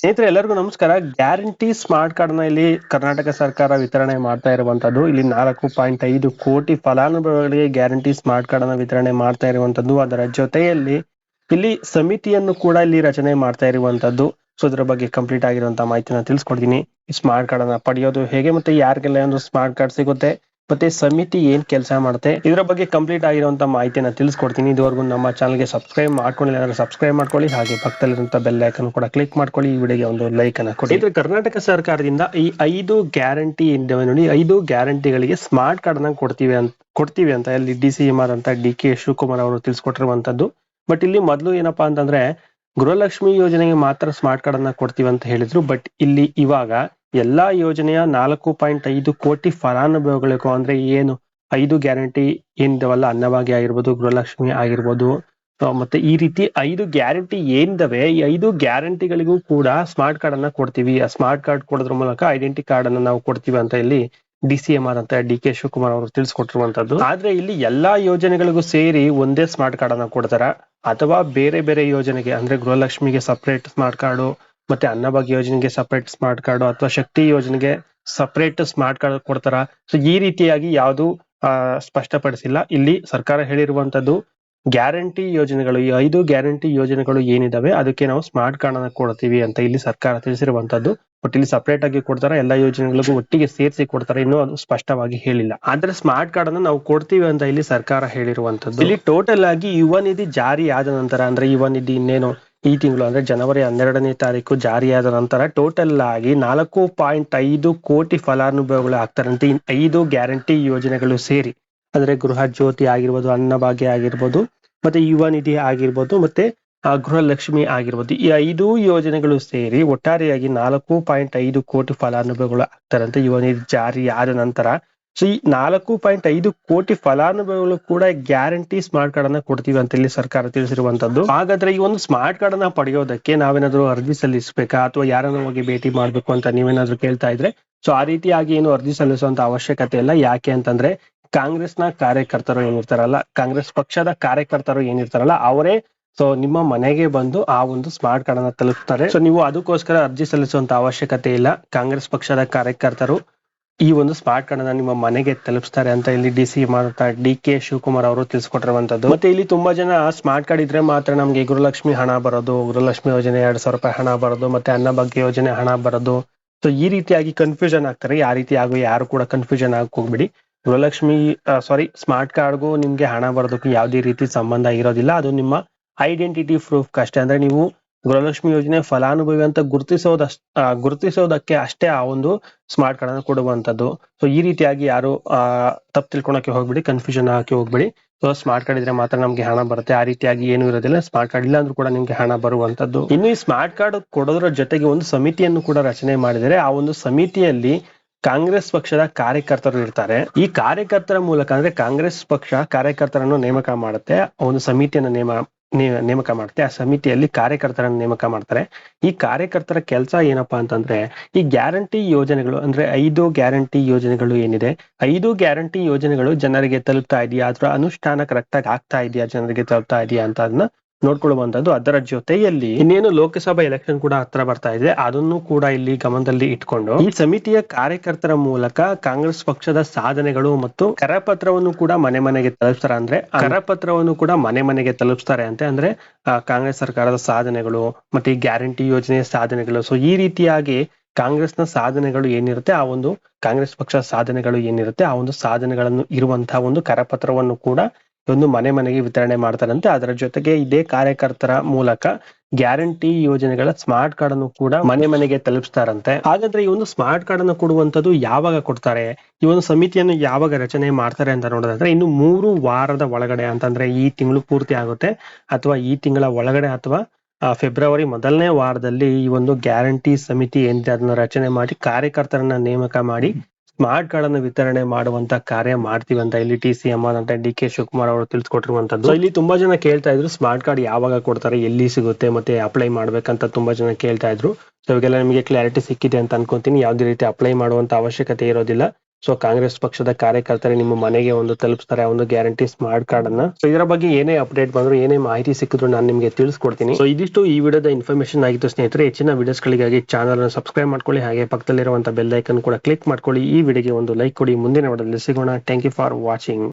ಸ್ನೇಹಿತರೆ, ಎಲ್ಲರಿಗೂ ನಮಸ್ಕಾರ. ಗ್ಯಾರಂಟಿ ಸ್ಮಾರ್ಟ್ ಕಾರ್ಡ್ನ ಇಲ್ಲಿ ಕರ್ನಾಟಕ ಸರ್ಕಾರ ವಿತರಣೆ ಮಾಡ್ತಾ ಇರುವಂತದ್ದು, ಇಲ್ಲಿ ನಾಲ್ಕು ಪಾಯಿಂಟ್ ಐದು ಕೋಟಿ ಫಲಾನುಭವಿಗಳಿಗೆ ಗ್ಯಾರಂಟಿ ಸ್ಮಾರ್ಟ್ ಕಾರ್ಡ್ನ ವಿತರಣೆ ಮಾಡ್ತಾ ಇರುವಂತದ್ದು. ಅದರ ಜೊತೆಯಲ್ಲಿ ಇಲ್ಲಿ ಸಮಿತಿಯನ್ನು ಕೂಡ ಇಲ್ಲಿ ರಚನೆ ಮಾಡ್ತಾ ಇರುವಂತದ್ದು. ಸೊ ಅದರ ಬಗ್ಗೆ ಕಂಪ್ಲೀಟ್ ಆಗಿರುವಂತಹ ಮಾಹಿತಿನ ತಿಳಿಸ್ಕೊಡ್ತೀನಿ. ಸ್ಮಾರ್ಟ್ ಕಾರ್ಡ್ ಅನ್ನ ಪಡೆಯೋದು ಹೇಗೆ ಮತ್ತೆ ಯಾರಿಗೆಲ್ಲ ಒಂದು ಸ್ಮಾರ್ಟ್ ಕಾರ್ಡ್ ಸಿಗುತ್ತೆ? ಮತ್ತೆ ಸಮಿತಿ ಏನ್ ಕೆಲಸ ಮಾಡುತ್ತೆ, ಇದರ ಬಗ್ಗೆ ಕಂಪ್ಲೀಟ್ ಆಗಿರುವಂತ ಮಾಹಿತಿನ ತಿಳಿಸ್ಕೊಡ್ತೀನಿ. ಇದುವರೆಗೂ ನಮ್ಮ ಚಾನಲ್ಗೆ ಸಬ್ಸ್ಕ್ರೈಬ್ ಮಾಡ್ಕೊಂಡಿಲ್ಲ ಅಂದ್ರೆ ಸಬ್ಸ್ಕ್ರೈಬ್ ಮಾಡ್ಕೊಳ್ಳಿ, ಹಾಗೆ ಪಕ್ಕದಲ್ಲಿರುವಂತ ಬೆಲ್ ಐಕನ್ ಕೂಡ ಕ್ಲಿಕ್ ಮಾಡ್ಕೊಳ್ಳಿ, ಈ ವಿಡಿಯೋಗೆ ಒಂದು ಲೈಕ್ ಅನ್ನ ಕೊಡಿ. ಇದು ಕರ್ನಾಟಕ ಸರ್ಕಾರದಿಂದ ಈ ಐದು ಗ್ಯಾರಂಟಿ ನೋಡಿ, ಐದು ಗ್ಯಾರಂಟಿಗಳಿಗೆ ಸ್ಮಾರ್ಟ್ ಕಾರ್ಡ್ ಅನ್ನ ಕೊಡ್ತೀವಿ ಅಂತ ಕೊಡ್ತೀವಿ ಅಂತ ಇಲ್ಲಿ ಡಿ ಸಿ ಎಂ ಆರ್ ಅಂತ ಡಿ ಕೆ ಶಿವಕುಮಾರ್ ಅವರು ತಿಳಿಸ್ಕೊಟ್ಟಿರುವಂತದ್ದು. ಬಟ್ ಇಲ್ಲಿ ಮೊದಲು ಏನಪ್ಪಾ ಅಂತಂದ್ರೆ ಗೃಹಲಕ್ಷ್ಮಿ ಯೋಜನೆಗೆ ಮಾತ್ರ ಸ್ಮಾರ್ಟ್ ಕಾರ್ಡ್ ಅನ್ನ ಕೊಡ್ತೀವಿ ಅಂತ ಹೇಳಿದ್ರು. ಬಟ್ ಇಲ್ಲಿ ಇವಾಗ ಎಲ್ಲಾ ಯೋಜನೆಯ ನಾಲ್ಕು ಪಾಯಿಂಟ್ ಐದು ಕೋಟಿ ಫಲಾನುಭವಿಗಳಿಗೂ ಅಂದ್ರೆ ಏನು ಐದು ಗ್ಯಾರಂಟಿ ಏನಿದಾವಲ್ಲ ಅನ್ನಭಾಗ್ಯ ಆಗಿರ್ಬೋದು, ಗೃಹಲಕ್ಷ್ಮಿ ಆಗಿರ್ಬೋದು. ಮತ್ತೆ ಈ ರೀತಿ ಐದು ಗ್ಯಾರಂಟಿ ಏನಿದಾವೆ, ಈ ಐದು ಗ್ಯಾರಂಟಿಗಳಿಗೂ ಕೂಡ ಸ್ಮಾರ್ಟ್ ಕಾರ್ಡ್ ಅನ್ನ ಕೊಡ್ತೀವಿ. ಆ ಸ್ಮಾರ್ಟ್ ಕಾರ್ಡ್ ಕೊಡೋದ್ರ ಮೂಲಕ ಐಡೆಂಟಿ ಕಾರ್ಡ್ ಅನ್ನ ನಾವು ಕೊಡ್ತೀವಿ ಅಂತ ಇಲ್ಲಿ ಡಿ ಸಿ ಎಂ ಆರ್ ಅಂತ ಡಿ ಕೆ ಶಿವಕುಮಾರ್ ಅವರು ತಿಳಿಸ್ಕೊಟ್ಟಿರುವಂತದ್ದು ಆದ್ರೆ ಇಲ್ಲಿ ಎಲ್ಲಾ ಯೋಜನೆಗಳಿಗೂ ಸೇರಿ ಒಂದೇ ಸ್ಮಾರ್ಟ್ ಕಾರ್ಡ್ ಅನ್ನ ಕೊಡ್ತಾರ? ಅಥವಾ ಬೇರೆ ಬೇರೆ ಯೋಜನೆಗೆ, ಅಂದ್ರೆ ಗೃಹಲಕ್ಷ್ಮಿಗೆ ಸಪರೇಟ್ ಸ್ಮಾರ್ಟ್ ಕಾರ್ಡು ಮತ್ತೆ ಅನ್ನಭಾಗ್ಯ ಯೋಜನೆಗೆ ಸಪರೇಟ್ ಸ್ಮಾರ್ಟ್ ಕಾರ್ಡ್ ಅಥವಾ ಶಕ್ತಿ ಯೋಜನೆಗೆ ಸಪರೇಟ್ ಸ್ಮಾರ್ಟ್ ಕಾರ್ಡ್ ಕೊಡ್ತಾರ? ಸೊ ಈ ರೀತಿಯಾಗಿ ಯಾವುದು ಸ್ಪಷ್ಟಪಡಿಸಿಲ್ಲ. ಇಲ್ಲಿ ಸರ್ಕಾರ ಹೇಳಿರುವಂತದ್ದು ಗ್ಯಾರಂಟಿ ಯೋಜನೆಗಳು, ಈ ಐದು ಗ್ಯಾರಂಟಿ ಯೋಜನೆಗಳು ಏನಿದಾವೆ, ಅದಕ್ಕೆ ನಾವು ಸ್ಮಾರ್ಟ್ ಕಾರ್ಡ್ ಅನ್ನ ಕೊಡ್ತೀವಿ ಅಂತ ಇಲ್ಲಿ ಸರ್ಕಾರ ತಿಳಿಸಿರುವಂತದ್ದು. ಬಟ್ ಇಲ್ಲಿ ಸಪರೇಟ್ ಆಗಿ ಕೊಡ್ತಾರ? ಎಲ್ಲಾ ಯೋಜನೆಗಳಿಗೂ ಒಟ್ಟಿಗೆ ಸೇರಿಸಿ ಕೊಡ್ತಾರೆ ಇನ್ನೂ ಅದು ಸ್ಪಷ್ಟವಾಗಿ ಹೇಳಿಲ್ಲ. ಆದ್ರೆ ಸ್ಮಾರ್ಟ್ ಕಾರ್ಡ್ ಅನ್ನ ನಾವು ಕೊಡ್ತೀವಿ ಅಂತ ಇಲ್ಲಿ ಸರ್ಕಾರ ಹೇಳಿರುವಂತದ್ದು. ಇಲ್ಲಿ ಟೋಟಲ್ ಆಗಿ ಯುವ ನಿಧಿ ಜಾರಿ ಆದ ನಂತರ, ಅಂದ್ರೆ ಯುವ ನಿಧಿ ಇನ್ನೇನು ಈ ತಿಂಗಳು ಅಂದ್ರೆ ಜನವರಿ ಹನ್ನೆರಡನೇ ತಾರೀಕು ಜಾರಿಯಾದ ನಂತರ ಟೋಟಲ್ ಆಗಿ ನಾಲ್ಕು ಪಾಯಿಂಟ್ ಐದು ಕೋಟಿ ಫಲಾನುಭವಿಗಳು ಆಗ್ತಾರಂತೆ. ಐದು ಗ್ಯಾರಂಟಿ ಯೋಜನೆಗಳು ಸೇರಿ. ಅಂದ್ರೆ ಗೃಹ ಜ್ಯೋತಿ ಆಗಿರ್ಬೋದು, ಅನ್ನಭಾಗ್ಯ ಆಗಿರ್ಬೋದು, ಮತ್ತೆ ಯುವ ನಿಧಿ ಆಗಿರ್ಬೋದು, ಮತ್ತೆ ಗೃಹಲಕ್ಷ್ಮಿ ಆಗಿರ್ಬೋದು. ಈ ಐದು ಯೋಜನೆಗಳು ಸೇರಿ ಒಟ್ಟಾರೆಯಾಗಿ ನಾಲ್ಕು ಪಾಯಿಂಟ್ ಐದು ಕೋಟಿ ಫಲಾನುಭವಿಗಳು ಆಗ್ತಾರಂತೆ. ಯುವ ನಿಧಿ ಜಾರಿ ಆದ ನಂತರ ಸೊ ಈ ನಾಲ್ಕು ಪಾಯಿಂಟ್ ಐದು ಕೋಟಿ ಫಲಾನುಭವಿಗಳು ಕೂಡ ಗ್ಯಾರಂಟಿ ಸ್ಮಾರ್ಟ್ ಕಾರ್ಡ್ ಅನ್ನ ಕೊಡ್ತೀವಿ ಅಂತ ಹೇಳಿ ಸರ್ಕಾರ ತಿಳಿಸಿರುವಂತದ್ದು. ಹಾಗಾದ್ರೆ ಈ ಒಂದು ಸ್ಮಾರ್ಟ್ ಕಾರ್ಡ್ ಅನ್ನ ಪಡೆಯೋದಕ್ಕೆ ನಾವೇನಾದ್ರೂ ಅರ್ಜಿ ಸಲ್ಲಿಸಬೇಕಾ? ಅಥವಾ ಯಾರನ್ನ ಹೋಗಿ ಭೇಟಿ ಮಾಡ್ಬೇಕು ಅಂತ ನೀವೇನಾದ್ರೂ ಕೇಳ್ತಾ ಇದ್ರೆ? ಸೊ ಆ ರೀತಿಯಾಗಿ ಏನು ಅರ್ಜಿ ಸಲ್ಲಿಸುವಂತ ಅವಶ್ಯಕತೆ ಇಲ್ಲ. ಯಾಕೆ ಅಂತಂದ್ರೆ ಕಾಂಗ್ರೆಸ್ನ ಕಾರ್ಯಕರ್ತರು ಏನಿರ್ತಾರಲ್ಲ, ಕಾಂಗ್ರೆಸ್ ಪಕ್ಷದ ಕಾರ್ಯಕರ್ತರು ಏನಿರ್ತಾರಲ್ಲ, ಅವರೇ ಸೊ ನಿಮ್ಮ ಮನೆಗೆ ಬಂದು ಆ ಒಂದು ಸ್ಮಾರ್ಟ್ ಕಾರ್ಡ್ ಅನ್ನ ತಲುಪ್ತಾರೆ. ಸೊ ನೀವು ಅದಕ್ಕೋಸ್ಕರ ಅರ್ಜಿ ಸಲ್ಲಿಸುವಂತ ಅವಶ್ಯಕತೆ ಇಲ್ಲ. ಕಾಂಗ್ರೆಸ್ ಪಕ್ಷದ ಕಾರ್ಯಕರ್ತರು ಈ ಒಂದು ಸ್ಮಾರ್ಟ್ ಕಾರ್ಡ್ ನಿಮ್ಮ ಮನೆಗೆ ತಲುಪಿಸ್ತಾರೆ ಅಂತ ಇಲ್ಲಿ ಡಿ ಸಿ ಮಾಡ್ತಾ ಡಿ ಕೆ ಶಿವಕುಮಾರ್ ಅವರು ತಿಳಿಸ್ಕೊಟ್ಟಿರುವಂತದ್ದು. ಮತ್ತೆ ಇಲ್ಲಿ ತುಂಬಾ ಜನ ಸ್ಮಾರ್ಟ್ ಕಾರ್ಡ್ ಇದ್ರೆ ಮಾತ್ರ ನಮ್ಗೆ ಗುರುಲಕ್ಷ್ಮಿ ಹಣ ಬರೋದು ಗುರುಲಕ್ಷ್ಮಿ ಯೋಜನೆ ಎರಡ್ ಸಾವಿರ ರೂಪಾಯಿ ಹಣ ಬರೋದು, ಮತ್ತೆ ಅನ್ನ ಅನ್ನಭಾಗ್ಯ ಯೋಜನೆ ಹಣ ಬರೋದು. ಸೊ ಈ ರೀತಿಯಾಗಿ ಕನ್ಫ್ಯೂಷನ್ ಆಗ್ತಾರೆ. ಯಾವ ರೀತಿ ಆಗೋ ಯಾರು ಕೂಡ ಕನ್ಫ್ಯೂಷನ್ ಆಗಕ್ ಹೋಗ್ಬಿಡಿ. ಗೃಹಲಕ್ಷ್ಮಿ ಸಾರಿ ಸ್ಮಾರ್ಟ್ ಕಾರ್ಡ್ಗೂ ನಿಮ್ಗೆ ಹಣ ಬರೋದಕ್ಕೂ ಯಾವುದೇ ರೀತಿ ಸಂಬಂಧ ಇರೋದಿಲ್ಲ. ಅದು ನಿಮ್ಮ ಐಡೆಂಟಿಟಿ ಪ್ರೂಫ್ ಅಷ್ಟೇ. ಅಂದ್ರೆ ನೀವು ಗೃಹಲಕ್ಷ್ಮಿ ಯೋಜನೆ ಫಲಾನುಭವಿ ಅಂತ ಗುರುತಿಸೋದಷ್ಟ ಆ, ಗುರುತಿಸೋದಕ್ಕೆ ಅಷ್ಟೇ ಆ ಒಂದು ಸ್ಮಾರ್ಟ್ ಕಾರ್ಡ್ ಅನ್ನು ಕೊಡುವಂತದ್ದು ಸೊ ಈ ರೀತಿಯಾಗಿ ಯಾರು ಆ ತಪ್ಪು ತಿಳ್ಕೊಳಕ್ಕೆ ಹೋಗ್ಬಿಡಿ ಕನ್ಫ್ಯೂಷನ್ ಹಾಕಿ ಹೋಗ್ಬಿಡಿ. ಸೊ ಸ್ಮಾರ್ಟ್ ಕಾರ್ಡ್ ಇದ್ರೆ ಮಾತ್ರ ನಮ್ಗೆ ಹಣ ಬರುತ್ತೆ. ಆ ರೀತಿಯಾಗಿ ಏನು ಇರೋದಿಲ್ಲ. ಸ್ಮಾರ್ಟ್ ಕಾರ್ಡ್ ಇಲ್ಲ ಅಂದ್ರೂ ಕೂಡ ನಿಮ್ಗೆ ಹಣ ಬರುವಂತದ್ದು ಇನ್ನು ಈ ಸ್ಮಾರ್ಟ್ ಕಾರ್ಡ್ ಕೊಡೋದ್ರ ಜೊತೆಗೆ ಒಂದು ಸಮಿತಿಯನ್ನು ಕೂಡ ರಚನೆ ಮಾಡಿದರೆ ಆ ಒಂದು ಸಮಿತಿಯಲ್ಲಿ ಕಾಂಗ್ರೆಸ್ ಪಕ್ಷದ ಕಾರ್ಯಕರ್ತರು ಇರ್ತಾರೆ. ಈ ಕಾರ್ಯಕರ್ತರ ಮೂಲಕ ಅಂದ್ರೆ ಕಾಂಗ್ರೆಸ್ ಪಕ್ಷ ಕಾರ್ಯಕರ್ತರನ್ನು ನೇಮಕ ಮಾಡುತ್ತೆ. ಒಂದು ಸಮಿತಿಯನ್ನು ನೇಮ ನೇಮಕ ಮಾಡುತ್ತೆ. ಆ ಸಮಿತಿಯಲ್ಲಿ ಕಾರ್ಯಕರ್ತರನ್ನು ನೇಮಕ ಮಾಡ್ತಾರೆ. ಈ ಕಾರ್ಯಕರ್ತರ ಕೆಲಸ ಏನಪ್ಪಾ ಅಂತಂದ್ರೆ, ಈ ಗ್ಯಾರಂಟಿ ಯೋಜನೆಗಳು ಅಂದ್ರೆ ಐದು ಗ್ಯಾರಂಟಿ ಯೋಜನೆಗಳು ಏನಿದೆ? ಐದು ಗ್ಯಾರಂಟಿ ಯೋಜನೆಗಳು ಜನರಿಗೆ ತಲುಪ್ತಾ ಇದೆಯಾ? ಅಥವಾ ಅನುಷ್ಠಾನ ಕರೆಕ್ಟ್ ಆಗಿ ಆಗ್ತಾ ಇದೆಯಾ? ಜನರಿಗೆ ತಲುಪ್ತಾ ಇದೆಯಾ ಅಂತ ಅದನ್ನ ನೋಡ್ಕೊಳ್ಳುವಂತದ್ದು ಅದರ ಜೊತೆಯಲ್ಲಿ ಇನ್ನೇನು ಲೋಕಸಭಾ ಎಲೆಕ್ಷನ್ ಕೂಡ ಹತ್ರ ಬರ್ತಾ ಇದೆ. ಅದನ್ನು ಕೂಡ ಇಲ್ಲಿ ಗಮನದಲ್ಲಿ ಇಟ್ಕೊಂಡು ಈ ಸಮಿತಿಯ ಕಾರ್ಯಕರ್ತರ ಮೂಲಕ ಕಾಂಗ್ರೆಸ್ ಪಕ್ಷದ ಸಾಧನೆಗಳು ಮತ್ತು ಕರಪತ್ರವನ್ನು ಕೂಡ ಮನೆ ಮನೆಗೆ ತಲುಪಿಸ್ತಾರೆ ಅಂದ್ರೆ ಕರಪತ್ರವನ್ನು ಕೂಡ ಮನೆ ಮನೆಗೆ ತಲುಪಿಸ್ತಾರೆ ಅಂತ ಅಂದ್ರೆ ಕಾಂಗ್ರೆಸ್ ಸರ್ಕಾರದ ಸಾಧನೆಗಳು ಮತ್ತೆ ಈ ಗ್ಯಾರಂಟಿ ಯೋಜನೆಯ ಸಾಧನೆಗಳು. ಸೊ ಈ ರೀತಿಯಾಗಿ ಕಾಂಗ್ರೆಸ್ನ ಸಾಧನೆಗಳು ಏನಿರುತ್ತೆ, ಆ ಒಂದು ಕಾಂಗ್ರೆಸ್ ಪಕ್ಷ ಸಾಧನೆಗಳು ಏನಿರುತ್ತೆ, ಆ ಒಂದು ಸಾಧನೆಗಳನ್ನು ಇರುವಂತಹ ಒಂದು ಕರಪತ್ರವನ್ನು ಕೂಡ ಒಂದು ಮನೆ ಮನೆಗೆ ವಿತರಣೆ ಮಾಡ್ತಾರಂತೆ. ಅದರ ಜೊತೆಗೆ ಇದೇ ಕಾರ್ಯಕರ್ತರ ಮೂಲಕ ಗ್ಯಾರಂಟಿ ಯೋಜನೆಗಳ ಸ್ಮಾರ್ಟ್ ಕಾರ್ಡ್ ಅನ್ನು ಕೂಡ ಮನೆ ಮನೆಗೆ ತಲುಪಿಸ್ತಾರಂತೆ. ಹಾಗಾದ್ರೆ ಈ ಒಂದು ಸ್ಮಾರ್ಟ್ ಕಾರ್ಡ್ ಅನ್ನು ಕೊಡುವಂತದ್ದು ಯಾವಾಗ ಕೊಡ್ತಾರೆ? ಈ ಒಂದು ಸಮಿತಿಯನ್ನು ಯಾವಾಗ ರಚನೆ ಮಾಡ್ತಾರೆ ಅಂತ ನೋಡೋದಾದ್ರೆ ಇನ್ನು ಮೂರು ವಾರದ ಒಳಗಡೆ ಅಂತಂದ್ರೆ ಈ ತಿಂಗಳು ಪೂರ್ತಿ ಆಗುತ್ತೆ. ಅಥವಾ ಈ ತಿಂಗಳ ಒಳಗಡೆ ಅಥವಾ ಫೆಬ್ರವರಿ ಮೊದಲನೇ ವಾರದಲ್ಲಿ ಈ ಒಂದು ಗ್ಯಾರಂಟಿ ಸಮಿತಿ ಏನಿದೆ, ಅದನ್ನ ರಚನೆ ಮಾಡಿ ಕಾರ್ಯಕರ್ತರನ್ನ ನೇಮಕ ಮಾಡಿ ಸ್ಮಾರ್ಟ್ ಕಾರ್ಡ್ ಅನ್ನು ವಿತರಣೆ ಮಾಡುವಂತ ಕಾರ್ಯ ಮಾಡ್ತೀವಿ ಅಂತ ಇಲ್ಲಿ ಟಿ ಸಿ ಎಂ ಅಂತ ಡಿ ಕೆ ಶಿವಕುಮಾರ್ ಅವರು ತಿಳಿಸ್ಕೊಟ್ಟಿರುವಂತದ್ದು. ಇಲ್ಲಿ ತುಂಬಾ ಜನ ಕೇಳ್ತಾ ಇದ್ರು ಸ್ಮಾರ್ಟ್ ಕಾರ್ಡ್ ಯಾವಾಗ ಕೊಡ್ತಾರೆ, ಎಲ್ಲಿ ಸಿಗುತ್ತೆ ಮತ್ತೆ ಅಪ್ಲೈ ಮಾಡ್ಬೇಕಂತ ತುಂಬಾ ಜನ ಕೇಳ್ತಾ ಇದ್ರು. ಸೊ ಇವಾಗೆಲ್ಲ ನಿಮಗೆ ಕ್ಲಾರಿಟಿ ಸಿಕ್ಕಿದೆ ಅಂತ ಅನ್ಕೊಂತೀನಿ. ಯಾವುದೇ ರೀತಿ ಅಪ್ಲೈ ಮಾಡುವಂತ ಅವಶ್ಯಕತೆ ಇರೋದಿಲ್ಲ. ಸೊ ಕಾಂಗ್ರೆಸ್ ಪಕ್ಷದ ಕಾರ್ಯಕರ್ತರೆ ನಿಮ್ಮ ಮನೆಗೆ ಒಂದು ತಲುಪಿಸ್ತಾರೆ ಒಂದು ಗ್ಯಾರಂಟಿ ಸ್ಮಾರ್ಟ್ ಕಾರ್ಡ್ ಅನ್ನ ಸೊ ಇದರ ಬಗ್ಗೆ ಏನೇ ಅಪ್ಡೇಟ್ ಬಂದ್ರು ಏನೇ ಮಾಹಿತಿ ಸಿಕ್ಕಿದ್ರು ನಾನು ನಿಮಗೆ ತಿಳಿಸ್ಕೊಡ್ತೀನಿ ಸೊ ಇದಿಷ್ಟು ಈ ವಿಡಿಯೋದ ಇನ್ಫಾರ್ಮೇಶನ್ ಆಗಿತ್ತು ಸ್ನೇಹಿತರೆ ಹೆಚ್ಚಿನ ವಿಡಿಯೋಸ್ಗಳಿಗಾಗಿ ಚಾನಲ್ ಅನ್ನು ಸಬ್ಸ್ಕ್ರೈಬ್ ಮಾಡ್ಕೊಳ್ಳಿ ಹಾಗೆ ಪಕ್ಕದಲ್ಲಿರುವಂತಹ ಬೆಲ್ ಐಕನ್ ಕೂಡ ಕ್ಲಿಕ್ ಮಾಡ್ಕೊಳ್ಳಿ ಈ ವಿಡಿಯೋಗೆ ಒಂದು ಲೈಕ್ ಕೊಡಿ ಮುಂದಿನ ವಿಡಿಯೋದಲ್ಲಿ ಸಿಗೋಣ ಥ್ಯಾಂಕ್ ಯು ಫಾರ್ ವಾಚಿಂಗ್